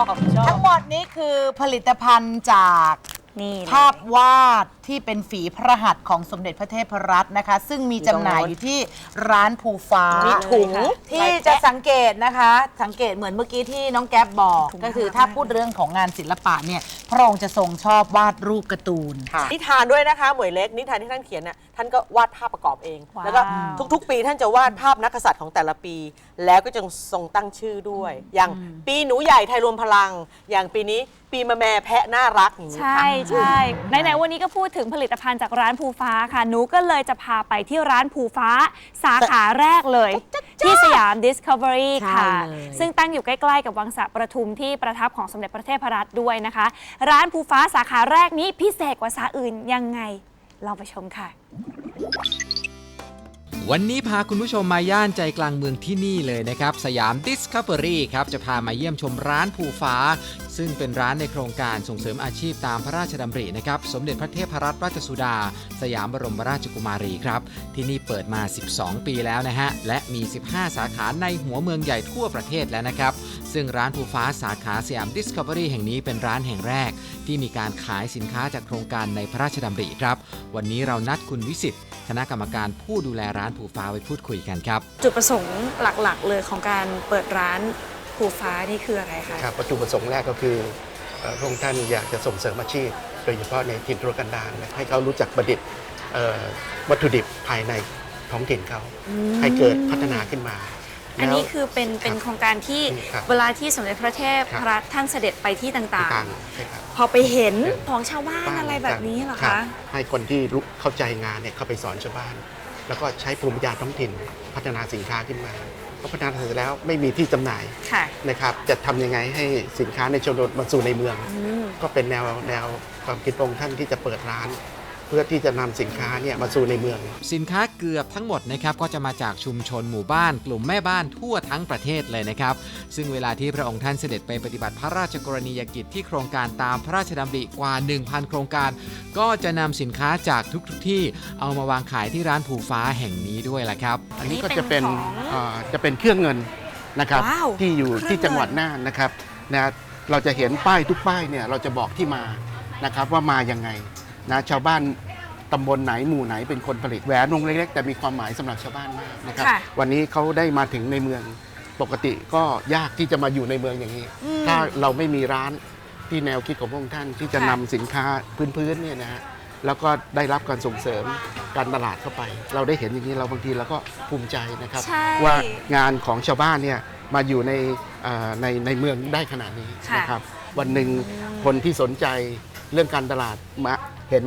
อบชอบทั้งหมดนี้คือผลิตภัณฑ์จากนี่เลย ภาพวาดที่เป็นฝีพระหัตถ์ของสมเด็จพระเทพรัตน์นะคะ ซึ่งมีจำหน่ายอยู่ที่ร้านภูฟ้า มีถุง ที่จะสังเกตนะคะ สังเกตเหมือนเมื่อกี้ที่น้องแก๊บบอกก็คือถ้าพูดเรื่องของงานศิลปะเนี่ยพระองค์จะทรงชอบวาดรูปการ์ตูน นิทานด้วยนะคะ หมวยเล็ก นิทานที่ท่านเขียนน่ะท่านก็วาดภาพประกอบเอง ว้าว แล้วก็ทุกๆ ปีท่านจะวาดภาพนักกษัตริย์ของแต่ละปี แล้วก็จะทรงตั้งชื่อด้วย อย่างปีหนูใหญ่ไทยรวมพลัง อย่างปีนี้ปีมะแม่แพะน่ารักอย่างนี้ใช่ค่ะ ใช่ไหนๆวันนี้ก็พูดถึงผลิตภัณฑ์จากร้านภูฟ้าค่ะ หนูก็เลยจะพาไปที่ร้านภูฟ้าสาขาแรกเลย ที่สยาม Discovery ใช่ค่ะ เลย ซึ่งตั้งอยู่ใกล้ๆกับวังสระประทุมที่ประทับของสมเด็จพระเทพรัตน์ด้วยนะคะ ร้านภูฟ้าสาขาแรกนี้พิเศษกว่าสาอื่นยังไงลองไปชมค่ะ วันนี้พาคุณผู้ชมมาย่านใจกลางเมืองที่นี่เลยนะครับ สยามดิสคัฟเวอรี่ครับ จะพามาเยี่ยมชมร้านภูฟ้า ซึ่งเป็นร้านในโครงการส่งเสริมอาชีพตามพระราชดำรินะครับ สมเด็จพระเทพรัตนราชสุดา สยามบรมราชกุมารีครับ ที่นี่เปิดมา 12 ปีแล้วนะฮะ และมี 15 สาขาในหัวเมืองใหญ่ทั่วประเทศแล้วนะครับ ซึ่งร้านภูฟ้าสาขาสยาม Discovery แห่งนี้เป็นร้านแห่งแรก ที่มีการขายสินค้าจากโครงการในพระราชดำริครับ วันนี้เรานัดคุณวิสิทธิ์คณะกรรมการผู้ดูแลร้านภูฟ้าไว้พูดคุยกันครับ จุดประสงค์หลักๆ เลยของการเปิดร้าน ภูฟ้านี่คืออะไรคะครับวัตถุประสงค์แรกก็คือเอ่อพระองค์ท่านอยากจะส่งเสริมอาชีพ โดยเฉพาะในถิ่นทุรกันดารนะให้เขารู้จักประดิษฐ์เอ่อวัตถุดิบภายในท้องถิ่นเขาให้เกิดพัฒนาขึ้นมา อันนี้แล้วคือเป็นเป็นครับโครงการที่ครับเวลาที่สมเด็จพระเทพครับรัตน์ท่านเสด็จไปที่ต่างต่างๆใช่ครับๆพอไปเห็นเห็นของชาวบ้านอะไรแบบนี้เหรอรัคะบให้คนที่รู้เข้าใจงานเนี่ยเข้าไปสอนชาวบ้าน แล้วก็ใช้ภูมิปัญญาท้องถิ่นพัฒนาสินค้าขึ้นมา พอพัฒนาเสร็จแล้วไม่มีที่จำหน่ายค่ะนะครับจะทำยังไงให้สินค้าในชนบทมาสู่ในเมืองอืมก็เป็นแนวแนวความคิดองค์ท่านที่จะเปิดร้าน เพื่อที่จะนำสินค้าเนี่ยมาสู่ในเมือง สินค้าเกือบทั้งหมดนะครับก็จะมาจากชุมชนหมู่บ้าน กลุ่มแม่บ้านทั่วทั้งประเทศเลยนะครับ ซึ่งเวลาที่พระองค์ท่านเสด็จไปปฏิบัติพระราชกรณียกิจที่โครงการตามพระราชดำริกว่า 1,000 โครงการ ก็จะนำสินค้าจากทุกๆทที่เอามาวางขายที่ร้านภูฟ้าแห่งนี้ด้วยล่ะครับ อันนี้ก็อันนี้จะเป็นเป็นของเอ่อจะเป็นเครื่องเงินนะครับว้าวที่อยู่เครื่องที่จังหวัดเงินน่านนะครับนะเราจะเห็นป้ายทุกป้ายเนี่ยเราจะบอกที่มานะครับว่ามายังไง นะชาวบ้านตำบลไหนหมู่ไหนเป็นคนผลิตแหวนวงเล็กๆแต่มีความหมายสำหรับชาวบ้านมากนะครับ ค่ะวันนี้เขาได้มาถึงในเมืองปกติก็ยากที่จะมาอยู่ในเมืองอย่างนี้ถ้าเราไม่มีร้านที่แนวคิดของพระองค์ท่านที่จะค่ะนำสินค้าพื้นๆเนี่ยนะฮะแล้วก็ได้รับการส่งเสริมการตลาดเข้าไป เราได้เห็นอย่างนี้เราบางทีเราก็ภูมิใจนะครับ ใช่ ว่างานของชาวบ้านเนี่ยมาอยู่ในเอ่อในในเมืองได้ขนาดนี้ค่ะนะครับ วันหนึ่งคนที่สนใจ เรื่องการตลาดมาเห็น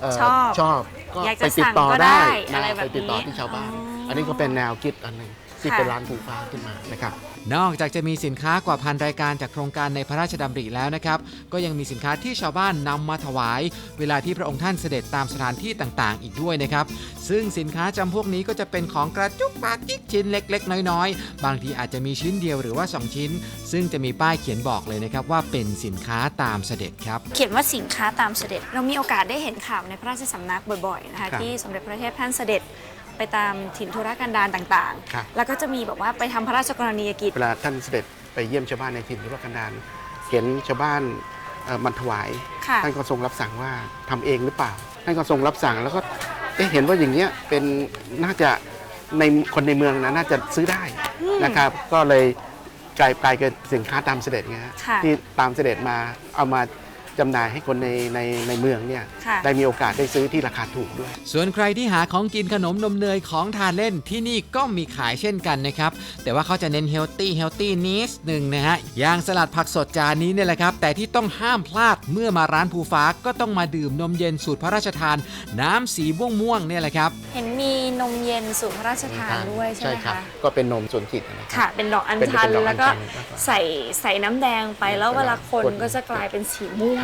เชอบชอบก็อยากจะไปติดต่อสั่งก็ได้ได้อะไรนะแบบไปติดต่อนี้ที่ชาวบ้าน อ๋ออั อันนี้ก็เป็นแนวคิดอันหนึ่ง ที่ค่ะเป็นร้านผูฟ้าขึ้นมานะครับนอกจากจะมีสินค้ากว่าพันรายการจากโครงการในพระราชดำริแล้วนะครับ ก็ยังมีสินค้าที่ชาวบ้านนำมาถวาย เวลาที่พระองค์ท่านเสด็จตามสถานที่ต่างๆ อีกด้วยนะครับ ซึ่งสินค้าจำพวกนี้ก็จะเป็นของกระจุกปากิ๊กชิ้นเล็ก ๆ น้อยๆ บางทีอาจจะมีชิ้นเดียวหรือว่า 2 ชิ้น ซึ่งจะมีป้ายเขียนบอกเลยนะครับว่าเป็นสินค้าตามเสด็จครับ เขียนว่าสินค้าตามเสด็จ เรามีโอกาสได้เห็นข่าวในพระราชสำนักบ่อยๆนะคะครับที่สมเด็จพระเทพท่านเสด็จ ไปตามถิ่นธุรกันดารต่างครับ ๆ แล้วก็จะมีแบบว่าไปทำพระราชกรณียกิจ เวลาท่านเสด็จไปเยี่ยมชาวบ้านในถิ่นทุรกันดารเห็นชาวบ้านเอ่อมันถวาย ค่ะ ท่านก็ทรงรับสั่งว่าทำเองหรือเปล่า ท่านก็ทรงรับสั่งแล้วก็เอ๊ะเห็นว่าอย่างเงี้ยเป็นน่าจะในคนในเมืองนะน่าจะซื้อได้นะครับ ก็เลยกลายกลายเป็นสินค้าตามเสด็จไงฮะค่ะ ที่ตามเสด็จมาเอามา จำหน่ายให้คนในในในเมืองเนี่ยค่ะ ได้มีโอกาสได้ซื้อที่ราคาถูกด้วย ส่วนใครที่หาของกินขนมนมเนยของทานเล่นที่นี่ก็มีขายเช่นกันนะครับ แต่ว่าเขาจะเน้นเฮลตี้เฮลตี้นิดหนึ่งนะฮะ อย่างสลัดผักสดจานนี้เนี่ยแหละครับ แต่ที่ต้องห้ามพลาดเมื่อมาร้านภูฟ้าก็ต้องมาดื่มนมเย็นสูตรพระราชทาน น้ำสีม่วงม่วงๆเนี่ยแหละครับ เห็นมีนมเย็นสูตรพระราชทานด้วยใช่ไหมครัคะ ก็เป็นนมส่วนจิตนะครัค่ะบเป็นดอกอัญเป็นชันเป็นดอกอัญชันแล้วก็มากกว่าใส่ใส่น้ำแดงไปแล้วเวลาคนคนก็จะกลายเป็นสีม่วง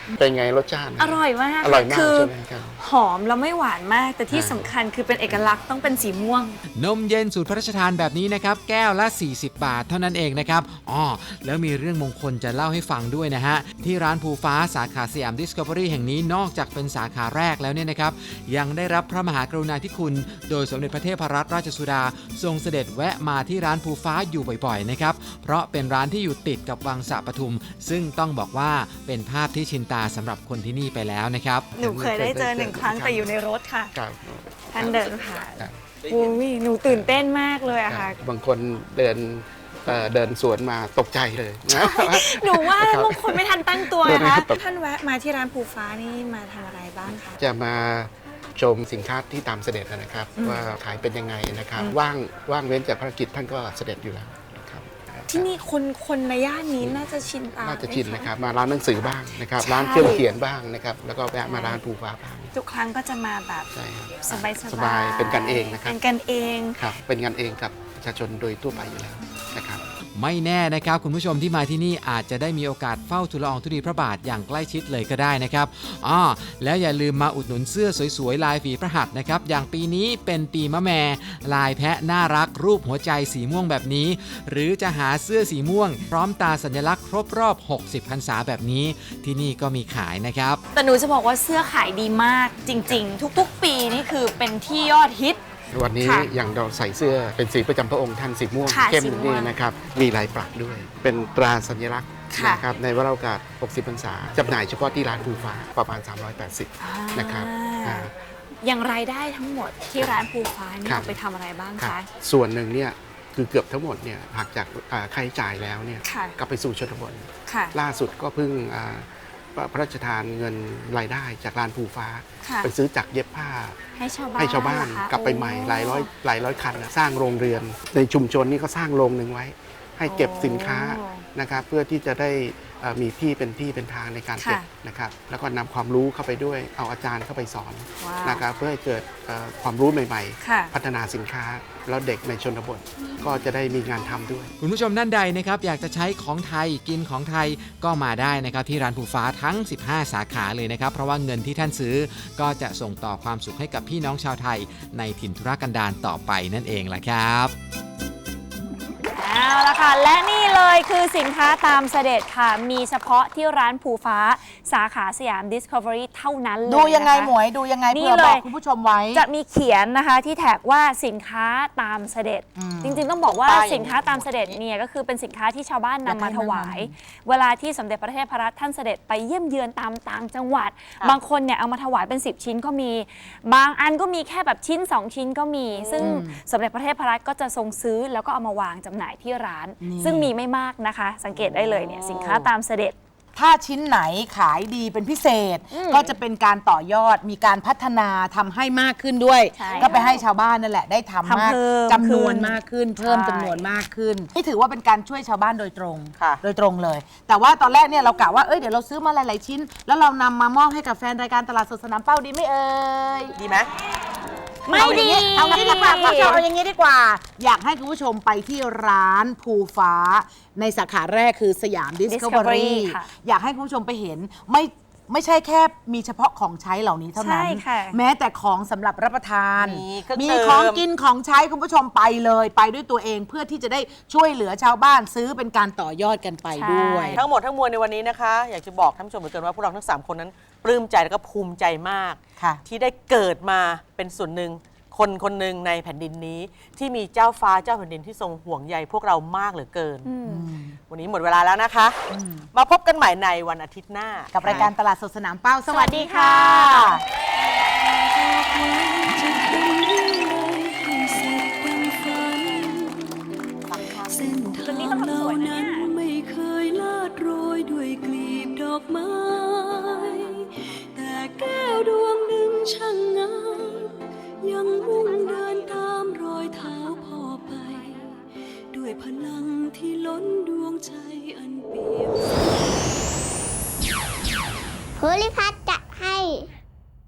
เป็นไงรสชาติอร่อยมากอร่อยมากคือใช่ไหมครับหอมแล้วไม่หวานมาก แต่ที่อ่าสำคัญคือเป็นเอกลักษณ์ต้องเป็นสีม่วง นมเย็นสูตรพระราชทานแบบนี้นะครับ แก้วละ 40 บาทเท่านั้นเองนะครับอ๋อแล้วมีเรื่องมงคลจะเล่าให้ฟังด้วยนะฮะ ที่ร้านภูฟ้าสาขาสยามดิสคัฟเวอรี่แห่งนี้นอกจากเป็นสาขาแรกแล้วเนี่ยนะครับ ยังได้รับพระมหากรุณาธิคุณ โดยสมเด็จพระเทพรัตนราชสุดา ทรงเสด็จแวะมาที่ร้านภูฟ้าอยู่บ่อยๆนะครับเพราะเป็นร้านที่อยู่ติดกับวังสระปทุม ซึ่งต้องบอกว่าเป็นภาพที่ชินตาสำหรับคนที่นี่ไปแล้วนะครับ หนูเคยได้เจอหนึ่งครั้งแต่อยู่ในรถค่ะครับท่านเดินผ่านครับอุ้ยหนูตื่นเต้นมากเลยอะครัค่ะบบางคนเดินเอ่อเดินสวนมาตกใจเลยนะ หนูว่าครับบางคนไม่ทันตั้งตัวไม่นะทัคะนตั้งท่านแวะมาที่ร้านภูฟ้านี่มาทำอะไรบ้างคะ จะมาชมสินค้าที่ตามเสด็จนะครับ ว่าขายเป็นยังไงนะครับ ว่างว่างเว้นจากภารกิจท่านก็เสด็จอยู่แล้วนะครับ ที่นี่คนคนในย่านนี้น่าจะชินตาน่าจะชินไหม นะครับมาร้านหนังสือบ้างนะครับใช่ ร้านเครื่องเขียนบ้างนะครับแล้วก็แวะมาร้านภูฟ้าบ้างทุกครั้งก็จะมาแบบใช่ครับสบายๆสบายเป็นกันเองนะครับเป็นกันเอง ครับเป็นกันเองกับประชาชนโดยทั่วไปอยู่แล้วนะครับ ไม่แน่นะครับ คุณผู้ชมที่มาที่นี่อาจจะได้มีโอกาสเฝ้าทูลอองธุลีพระบาทอย่างใกล้ชิดเลยก็ได้นะครับอ๋อแล้วอย่าลืมมาอุดหนุนเสื้อสวยๆ ลายฝีพระหัตถ์นะครับ อย่างปีนี้เป็นปีมะแม่ลายแพะน่ารักรูปหัวใจสีม่วงแบบนี้ หรือจะหาเสื้อสีม่วง พร้อมตาสัญลักษณ์ครบรอบ 60พรรษาแบบนี้ ที่นี่ก็มีขายนะครับ แต่หนูจะบอกว่าเสื้อขายดีมากจริง ๆ ทุก ๆ ปีนี่คือเป็นที่ยอดฮิต วันนี้ค่ะอย่างเราใส่เสื้อเป็นสีประจำพระองค์ท่านสีม่วงค่ะเข้มสีม่วงนี่นะครับมีลายปักด้วย เป็นตราสัญลักษณ์ค่ะ นะครับในวโรกาส 60พรรษาจำหน่ายเฉพาะที่ร้านภูฟ้าประมาณ 380 นะครับอ่าอ่า อย่างรายได้ทั้งหมดที่ร้านภูฟ้านี่ครับ เอาไปทำอะไรบ้างครับคะ ส่วนหนึ่งเนี่ยคือเกือบทั้งหมดเนี่ยหักจากอ่าค่าใช้จ่ายแล้วเนี่ยค่ะก็ไปสู่ชนบทค่ะ ล่าสุดก็เพิ่งอ่า พระราชทานเงินรายได้จากร้านภูฟ้าค่ะไปซื้อจักรเย็บผ้า ให้ชาวบ้านให้ชาวบ้านเหรอคะกลับไปใหม่โหลายร้อยหลายร้อยคันนะสร้างโรงเรือน ในชุมชนนี่ก็สร้างโรงหนึ่งไว้ ให้เก็บสินค้าโอ้นะครับเพื่อที่จะได้เอ่อมีที่เป็นที่เป็นทางในการเก็บค่ะนะครับแล้วก็นำความรู้เข้าไปด้วยเอาอาจารย์เข้าไปสอนว้าวนะครับเพื่อให้เกิดเอ่อความรู้ใหม่ค่ะๆพัฒนาสินค้าแล้วเด็กในชนบทก็จะได้มีงานทำด้วย คุณผู้ชมท่านใดนะครับอยากจะใช้ของไทยกินของไทยก็มาได้นะครับที่ร้านภูฟ้าทั้ง 15 สาขาเลยนะครับ เพราะว่าเงินที่ท่านซื้อก็จะส่งต่อความสุขให้กับพี่น้องชาวไทย ในถิ่นธุรกันดารต่อไปนั่นเองแหละครับ เอาละค่ะ และนี่ เลยคือสินค้าตามเสด็จค่ะ มีเฉพาะที่ร้านภูฟ้าสาขาสยาม Discovery เท่านั้นเลยดูยังไงนะคะ หมวยดูยังไงนี่เพื่อเลยบอกคุณผู้ชมไว้ จะมีเขียนนะคะที่แท็กว่าสินค้าตามเสด็จ อืมจริง ๆ ต้องบอกว่าป้ายสินค้าตามเสด็จเนี่ยก็คือเป็นสินค้าที่ชาวบ้านนำมาถวาย เวลาที่สมเด็จพระเทพรัตน์ท่านเสด็จไปเยี่ยมเยือนตามต่างจังหวัด ค่ะบางคนเนี่ยเอามาถวายเป็น 10 ชิ้นก็มี บางอันก็มีแค่แบบชิ้น 2 ชิ้นก็มี ซึ่งสมเด็จพระเทพรัตน์ก็จะทรงซื้อแล้วก็เอามาวางจำหน่ายที่ร้าน นี่ ซึ่งมีไม่มากนะคะ สังเกตได้เลยเนี่ยสินค้าตามเสด็จ ถ้าชิ้นไหนขายดีเป็นพิเศษก็จะเป็นการต่อยอดมีการพัฒนาทำให้มากขึ้นด้วย ใช่ก็ไปให้ชาวบ้านนั่นแหละได้ทำทำมากเพิ่มจำนวนขึ้นมากขึ้น เพิ่มใช่ จำนวนมากขึ้น นี่ถือว่าเป็นการช่วยชาวบ้านโดยตรงค่ะ โดยตรงเลย แต่ว่าตอนแรกเนี่ยเรากะว่าเอ้ยเดี๋ยวเราซื้อมาหลาย ๆ ชิ้น แล้วเรานำมามอบให้กับแฟนรายการตลาดสดสนามเป้าดีไหมเอ่ย ดีไหม ไม่ดีเอางี้ดีกว่าคุณผู้ชมเอาอย่างนี้ดีกว่า อยากให้คุณผู้ชมไปที่ร้านภูฟ้า ในสาขาแรกคือสยาม Discovery Discovery ค่ะอยากให้คุณผู้ชมไปเห็นไม่ไม่ใช่แค่มีเฉพาะของใช้เหล่านี้เท่านั้น ใช่ค่ะแม้แต่ของสำหรับรับประทาน มีเครื่องมีดื่มของกินของใช้คุณผู้ชมไปเลย ไปด้วยตัวเองเพื่อที่จะได้ช่วยเหลือชาวบ้านซื้อเป็นการต่อยอดกันไปด้วยทั้งหมดทั้งมวลในวันนี้นะคะ อยากจะบอกท่านผู้ชมเหลือเกินว่าพวกเราทั้ง 3 คนนั้น ปลื้มใจและก็ภูมิใจมาก ค่ะ ที่ได้เกิดมาเป็นส่วนหนึ่ง คนคนหนึ่งในแผ่นดินนี้ ที่มีเจ้าฟ้าเจ้าแผ่นดินที่ทรงห่วงใยพวกเรามากเหลือเกิน วันนี้หมดเวลาแล้วนะคะ มาพบกันใหม่ในวันอาทิตย์หน้า กับรายการตลาดสดสนามเป้า สวัสดีค่ะ